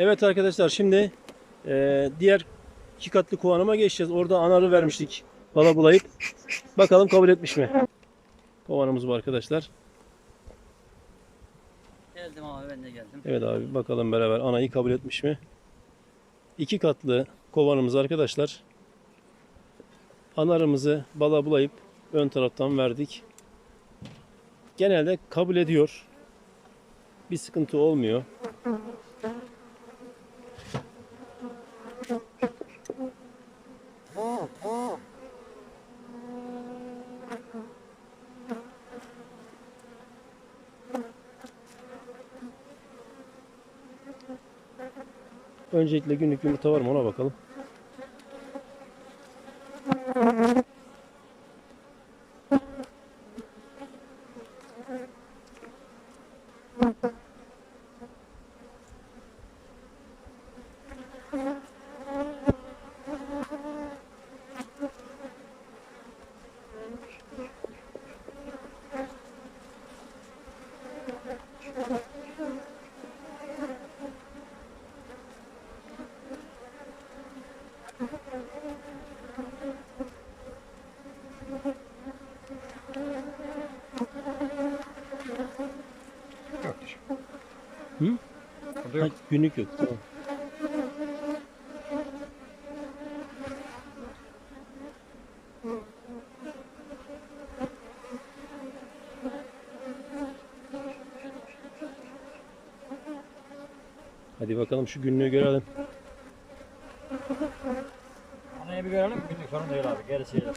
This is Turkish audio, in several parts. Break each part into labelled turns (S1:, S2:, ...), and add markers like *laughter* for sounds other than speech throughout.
S1: Evet arkadaşlar şimdi e, diğer iki katlı kovanıma geçeceğiz. Orada anarı vermiştik bala bulayıp. Bakalım kabul etmiş mi? Kovanımız bu arkadaşlar.
S2: Geldim abi ben de geldim.
S1: Evet abi bakalım beraber anayı kabul etmiş mi? İki katlı kovanımız arkadaşlar. Anarımızı bala bulayıp ön taraftan verdik. Genelde kabul ediyor. Bir sıkıntı olmuyor. Öncelikle günlük yumurta var mı ona bakalım.
S3: Burada
S1: Ha,
S3: yok.
S1: günlük yok. Tamam. Hadi bakalım şu günlüğü görelim.
S3: Anayı bir görelim. Günlük sorun değil abi. Gerisi yok.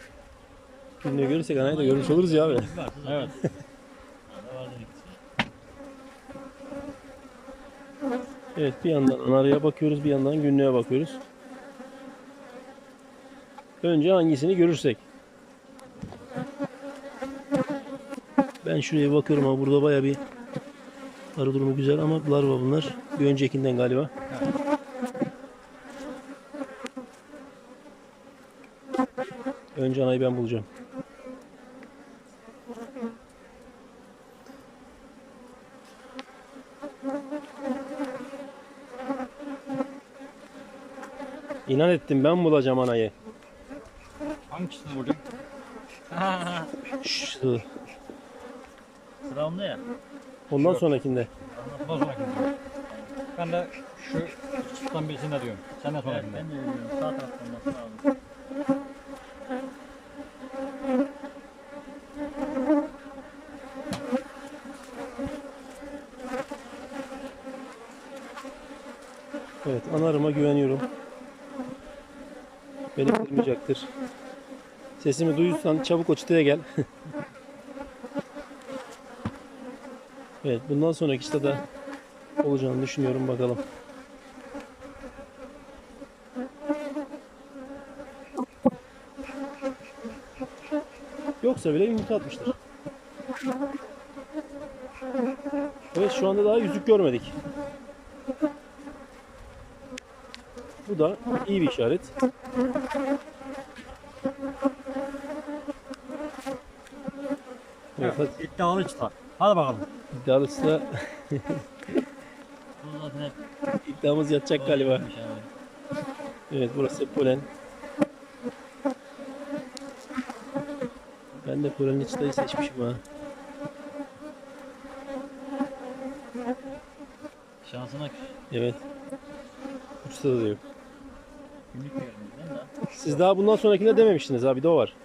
S1: Günlüğü görürsek anayı da görmüş oluruz ya abi.
S3: Evet.
S1: Evet bir yandan anarıya bakıyoruz bir yandan günlüğe bakıyoruz. Önce hangisini görürsek. Ben şuraya bakıyorum ama burada baya bir arı durumu güzel ama larva bunlar. Bir öncekinden galiba. Önce anayı ben bulacağım. İnan ettim ben bulacağım anayı.
S3: Hangisini vurdun?
S1: Şu,
S3: Sıra onda ya.
S1: ondan sonrakinde.
S3: Ondan sonrakinde. Ben de şu çıktan birisinde diyorum. Senden sonrakinde.
S2: Ben de diyorum. Sağ taraftan lazım.
S1: Evet anarıma güveniyorum. Beni kırmayacaktır. Sesimi duyursan çabuk o çıtaya gel. *laughs* evet bundan sonraki de olacağını düşünüyorum bakalım. Yoksa bile yumurta atmıştır. Evet şu anda daha yüzük görmedik. Bu da iyi bir işaret. Evet, hadi
S3: İddialı çıta. Hadi bakalım.
S2: zaten hep *laughs*
S1: iddiamız yatacak galiba. Evet burası polen. Ben de polenli çıtayı seçmişim ha.
S2: Şansına küs.
S1: Evet. Bu çıtada da yok.
S2: Günlük.
S1: Siz daha bundan sonrakinde dememiştiniz abi de o var.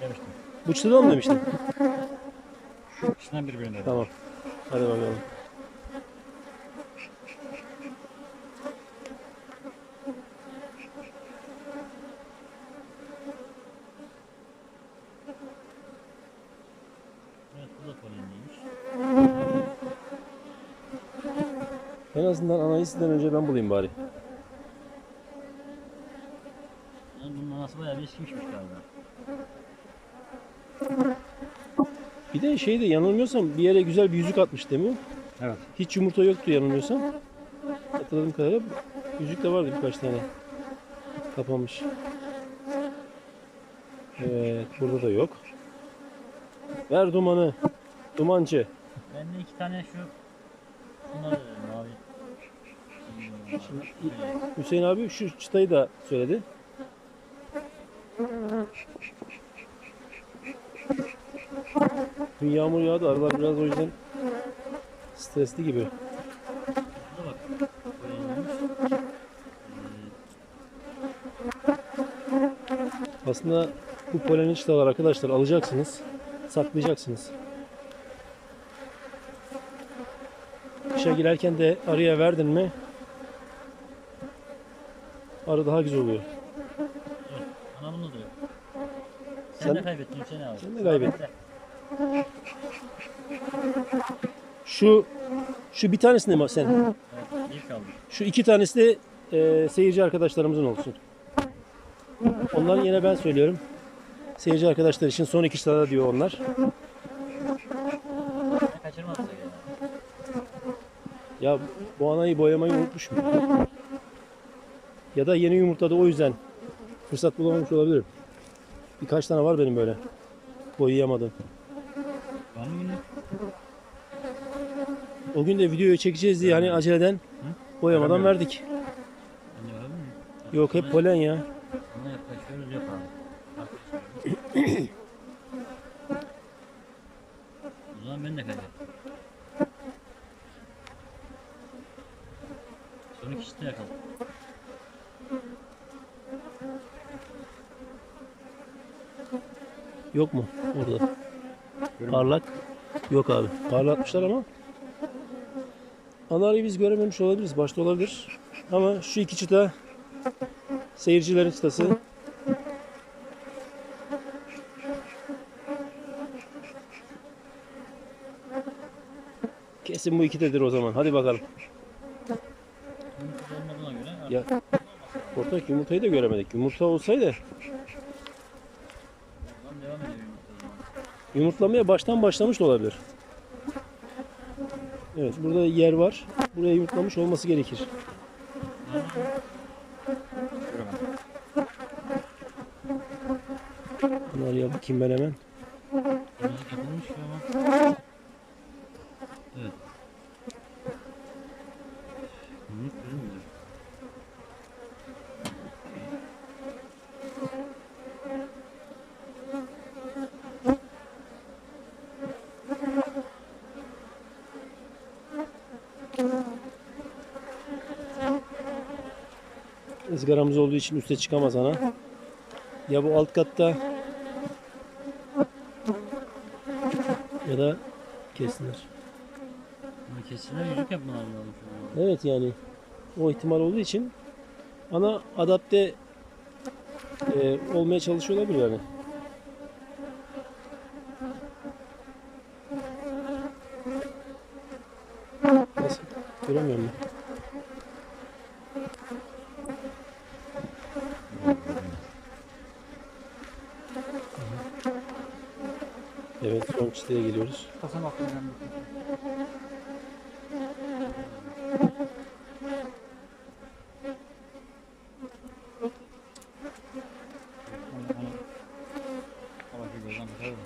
S3: Demiştim.
S1: Bu çıtada mı demiştin?
S3: Şu ikisinden biri birinde.
S1: Tamam. Hadi bakalım.
S2: Evet bu da polenliymiş.
S1: En azından anayı sizden önce ben bulayım bari.
S2: Yani bunun anası bayağı bir eskimişmiş galiba.
S1: Bir de şeyde yanılmıyorsam bir yere güzel bir yüzük atmış değil mi?
S3: Evet.
S1: Hiç yumurta yoktu yanılmıyorsam. Hatırladığım kadarıyla yüzük de vardı birkaç tane. Kapanmış. Evet burada da yok. Ver dumanı. Dumancı.
S2: Ben de iki tane şu verelim abi.
S1: Hüseyin abi şu çıtayı da söyledi. Dün yağmur yağdı. Arılar biraz o yüzden stresli gibi. Aslında bu polenli çıtalar arkadaşlar alacaksınız. Saklayacaksınız. Kışa girerken de arıya verdin mi arı daha güzel oluyor.
S2: Ana bunda da yok. Sen,
S1: Sen-
S2: de kaybettin Hüseyin abi.
S1: Sen de kaybettin. Şu şu bir tanesini mi sen?
S2: Evet, kaldı.
S1: Şu iki tanesi de e, seyirci arkadaşlarımızın olsun. Onları yine ben söylüyorum. Seyirci arkadaşlar için son iki çıtada diyor onlar.
S2: Ne kaçırmazsak ya.
S1: Ya bu anayı boyamayı unutmuş mu? Ya da yeni yumurtada o yüzden fırsat bulamamış olabilirim. Birkaç tane var benim böyle. Boyayamadım.
S2: Var mı günlük?
S1: O gün de videoyu çekeceğiz diye hani aceleden boyamadan verdik. Yok hep polen ya.
S2: Buna yaklaşıyoruz yok abi. Arkadaşlar. o zaman ben de kaybettim. Son iki işte yakaladım.
S1: Yok mu orada? Parlak. Yok abi. Parlatmışlar ama. Anarıyı biz görememiş olabiliriz. Başta olabilir. Ama şu iki çıta seyircilerin çıtası. Kesin bu ikitedir o zaman. Hadi bakalım. Ya ortak yumurtayı da göremedik. Yumurta olsaydı. Yumurtlamaya baştan başlamış da olabilir. Evet burada yer var. Buraya yumurtlamış olması gerekir. Bunları bakayım ben hemen.
S2: Evet.
S1: Izgaramız olduğu için üste çıkamaz ana. Ya bu alt katta ya da kesinler.
S2: Kesinler yüzük yapmalar lazım.
S1: Evet yani o ihtimal olduğu için ana adapte e, olmaya çalışıyor olabilir yani. Nasıl? Göremiyorum ben. Çıtaya geliyoruz
S3: geldi. Onu, onu, Allah bir gözden tutar mı?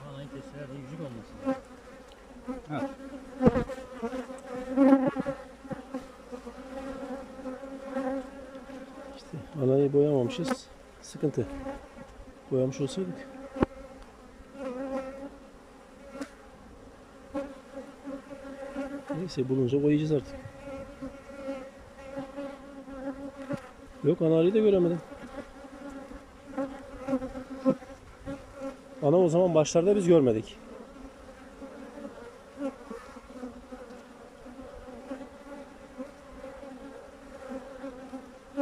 S2: Ama anayı kesinler diye yüzük olmasın.
S3: Evet.
S1: İşte anayı boyamamışız. Sıkıntı. Boyamış olsaydık. Neyse bulunca boyayacağız artık. Yok anarıyı da göremedim. Ana o zaman başlarda biz görmedik.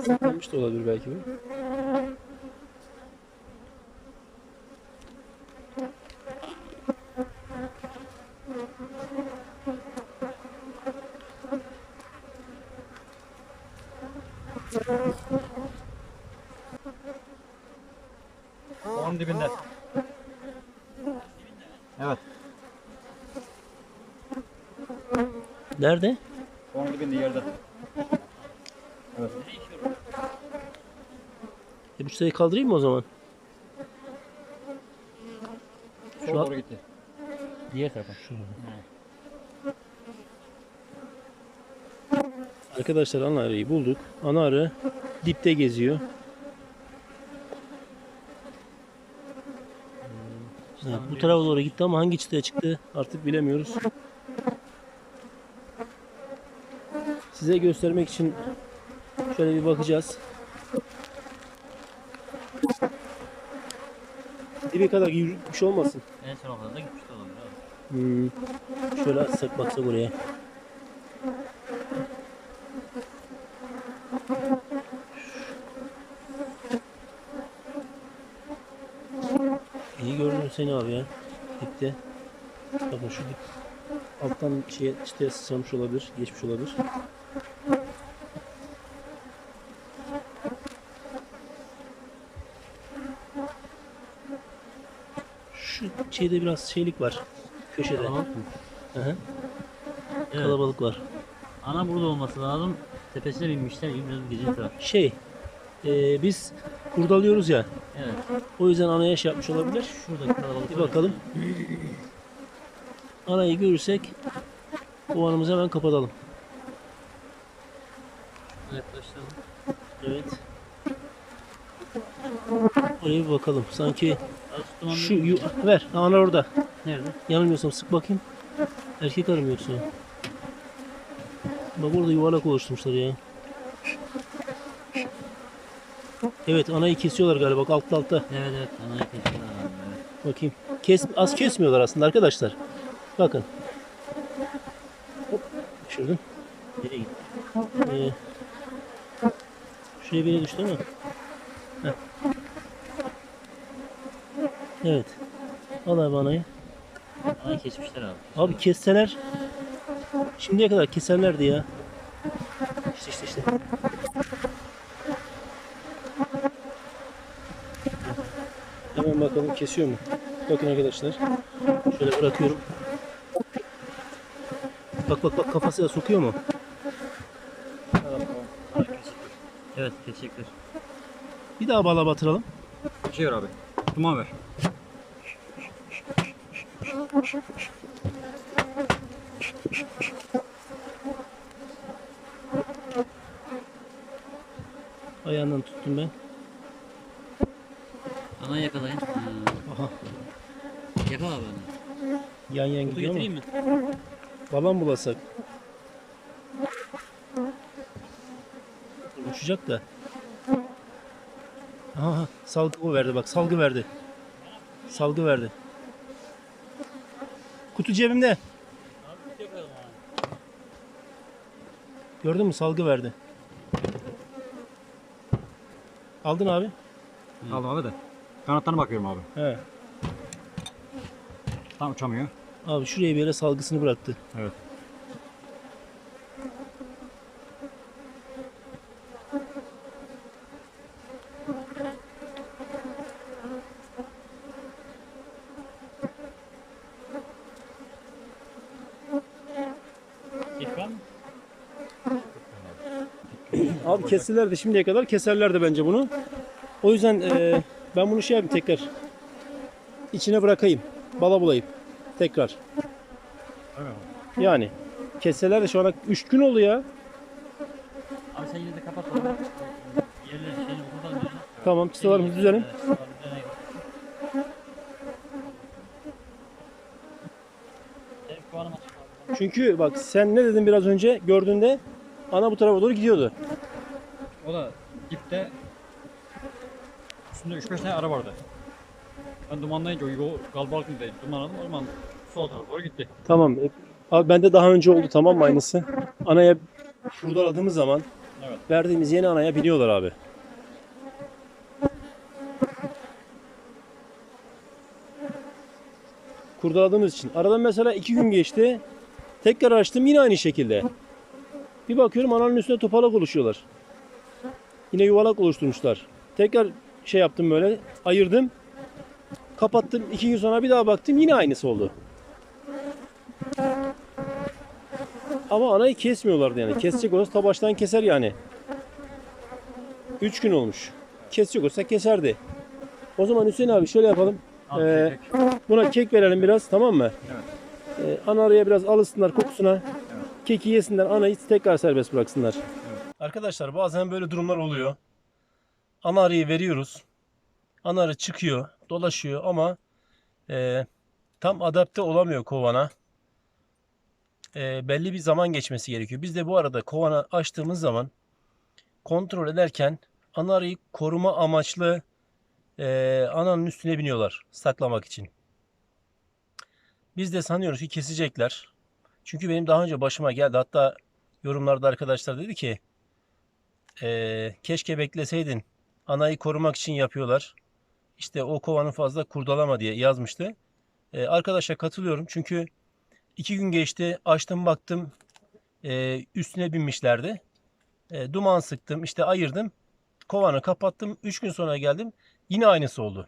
S1: Saklanmış da olabilir belki bu.
S3: Onun dibinde. Evet.
S1: Nerede?
S3: Kovanın dibinde yerde. Evet.
S1: E bu çıtayı kaldırayım mı o zaman?
S3: Sola
S1: an-
S3: doğru gitti.
S2: Diğer tarafa.
S1: Arkadaşlar ana arıyı bulduk. Ana arı dipte geziyor. Evet, bu tarafa doğru gitti ama hangi çıtaya çıktı artık bilemiyoruz. Size göstermek için şöyle bir bakacağız. Dibe kadar yürümüş olmasın.
S2: En son kadar da gitmiş de olabilir abi.
S1: Hmm. Şöyle atsak baksak oraya. Seni abi ya. Dipte. Bakın şu dip. Alttan şeye çıtaya sıçramış olabilir. Geçmiş olabilir. Şu şeyde biraz şeylik var. Köşede.
S2: Kalabalık mı?
S1: Hı hı.
S2: Evet.
S1: Kalabalık var.
S2: Ana burada olması lazım. Tepesine binmişler biraz var.
S1: Şey, e, biz kurdalıyoruz ya.
S2: Evet.
S1: O yüzden anaya şey yapmış olabilir.
S2: Kalabalık
S1: Bir bakalım. Anayı görürsek o anımızı hemen kapatalım.
S2: Yaklaştıralım.
S1: Evet. Oraya bir bakalım. Sanki şu yu- ver. Ana orada.
S2: Nerede?
S1: Yanılmıyorsam sık bakayım. Erkek arı mı yoksa? Bak orada yuvarlak oluşturmuşlar ya. Evet anayı kesiyorlar galiba. Bak altta altta.
S2: Evet evet. Anayı kesiyorlar. Evet.
S1: Bakayım. Kes, az kesmiyorlar aslında arkadaşlar. Bakın. Hop, düşürdüm.
S2: Nereye gitti?
S1: Ee, şuraya bir yere düştü ama. Heh. Evet. Al abi anayı.
S2: Anayı kesmişler abi.
S1: Abi kesseler şimdiye kadar keserlerdi ya. İşte işte işte. Hemen bakalım kesiyor mu? Bakın arkadaşlar. Şöyle bırakıyorum. Bak bak bak kafasıyla sokuyor mu?
S2: Evet teşekkür.
S1: Bir daha bala batıralım.
S3: Şey abi. Duman ver.
S1: Ayağından tuttum ben.
S2: Anayı yakalayın. Ha.
S1: Aha.
S2: Yakala abi anayı.
S1: Yan yan gidiyor
S2: getireyim mi?
S1: Babam bulasak. Uçacak da. Aha salgı verdi bak salgı verdi. Salgı verdi. Kutu cebimde. Gördün mü salgı verdi. Aldın abi.
S3: Aldım abi de. Kanatlarına bakıyorum abi.
S1: He.
S3: Tam uçamıyor.
S1: Abi şuraya bir yere salgısını bıraktı.
S3: Evet.
S1: Abi kestiler de şimdiye kadar keserlerdi bence bunu. O yüzden e, ben bunu şey yapayım tekrar. içine bırakayım. Bala bulayıp. Tekrar. Yani. Kesseler de şu ana 3 gün oldu ya.
S2: Abi sen yine de kapat onu. Yerleri şeyini buradan verin.
S1: Tamam çıtalarımızı düzelim. Çünkü bak sen ne dedin biraz önce gördüğünde ana bu tarafa doğru gidiyordu.
S3: O da dipte üstünde 3-5 tane ara vardı. Ben dumanlayınca o yol kalbalık değil. Duman aldım o zaman sol tarafa doğru gitti.
S1: Tamam. E, Abi bende daha önce oldu tamam mı aynısı? Anaya kurdaladığımız zaman
S3: Evet.
S1: verdiğimiz yeni anaya biniyorlar abi. Kurdaladığımız için. Aradan mesela iki gün geçti. Tekrar açtım yine aynı şekilde. Bir bakıyorum ananın üstünde topalak oluşuyorlar. Yine yuvalak oluşturmuşlar. Tekrar şey yaptım böyle ayırdım. Kapattım. iki gün sonra bir daha baktım yine aynısı oldu. Ama anayı kesmiyorlardı yani. Kesecek olsa ta baştan keser yani. 3 gün olmuş. Kesecek olsa keserdi. O zaman Hüseyin abi şöyle yapalım.
S3: Al,
S1: Ee. Buna kek verelim biraz tamam mı?
S3: Evet.
S1: Ee, ana arıya biraz alışsınlar kokusuna. Keki yesinler anayı tekrar serbest bıraksınlar. Arkadaşlar bazen böyle durumlar oluyor. Ana veriyoruz. Ana arı çıkıyor, dolaşıyor ama e, tam adapte olamıyor kovana. E, belli bir zaman geçmesi gerekiyor. Biz de bu arada kovana açtığımız zaman kontrol ederken ana koruma amaçlı e, ananın üstüne biniyorlar saklamak için. Biz de sanıyoruz ki kesecekler. Çünkü benim daha önce başıma geldi. Hatta yorumlarda arkadaşlar dedi ki eee, keşke bekleseydin. Anayı korumak için yapıyorlar. İşte o kovanı fazla kurdalama diye yazmıştı. Eee arkadaşlar katılıyorum. Çünkü iki gün geçti. Açtım baktım. eee, üstüne binmişlerdi. Eee, duman sıktım. işte ayırdım. Kovanı kapattım. Üç gün sonra geldim. Yine aynısı oldu.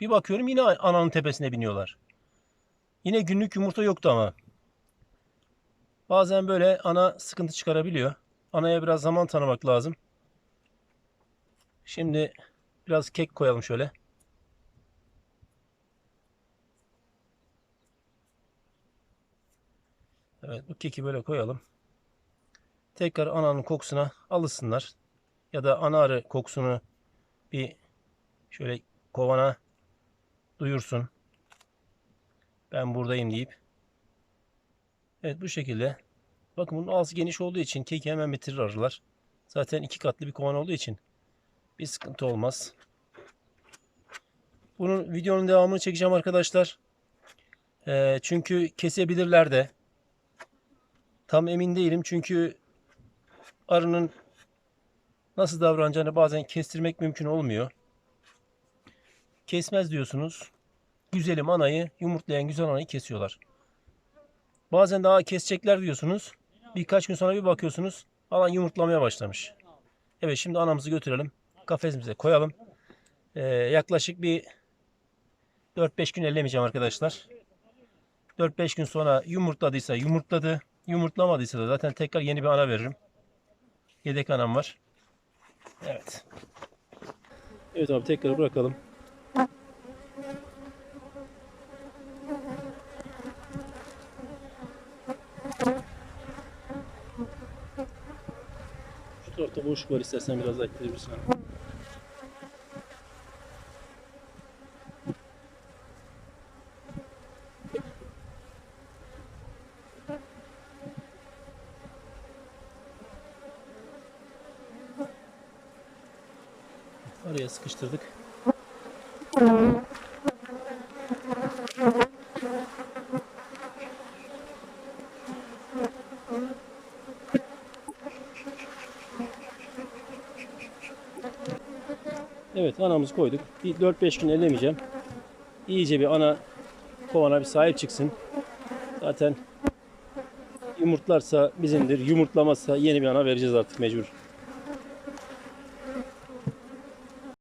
S1: Bir bakıyorum yine ananın tepesine biniyorlar. Yine günlük yumurta yoktu ama. Bazen böyle ana sıkıntı çıkarabiliyor. Anaya biraz zaman tanımak lazım. Şimdi biraz kek koyalım şöyle. Evet bu keki böyle koyalım. Tekrar ananın kokusuna alışsınlar. Ya da ana arı kokusunu bir şöyle kovana duyursun. Ben buradayım deyip. Evet bu şekilde. Bakın bunun ağzı geniş olduğu için keki hemen bitirir arılar. Zaten iki katlı bir kovan olduğu için bir sıkıntı olmaz. Bunun videonun devamını çekeceğim arkadaşlar. Ee, çünkü kesebilirler de. Tam emin değilim çünkü arının nasıl davranacağını bazen kestirmek mümkün olmuyor. Kesmez diyorsunuz. Güzelim anayı, yumurtlayan güzel anayı kesiyorlar. Bazen daha kesecekler diyorsunuz. Birkaç gün sonra bir bakıyorsunuz alan yumurtlamaya başlamış. Evet şimdi anamızı götürelim. Kafesimize koyalım. Ee, yaklaşık bir 4-5 gün ellemeyeceğim arkadaşlar. 4-5 gün sonra yumurtladıysa yumurtladı. Yumurtlamadıysa da zaten tekrar yeni bir ana veririm. Yedek anam var. Evet. Evet abi tekrar bırakalım. Şu tarafta boşluk var istersen biraz daha ekleyebilirsin. Abi. Araya sıkıştırdık. Evet anamızı koyduk. Bir 4-5 gün ellemeyeceğim. İyice bir ana kovana bir sahip çıksın. Zaten yumurtlarsa bizimdir. Yumurtlamazsa yeni bir ana vereceğiz artık mecbur.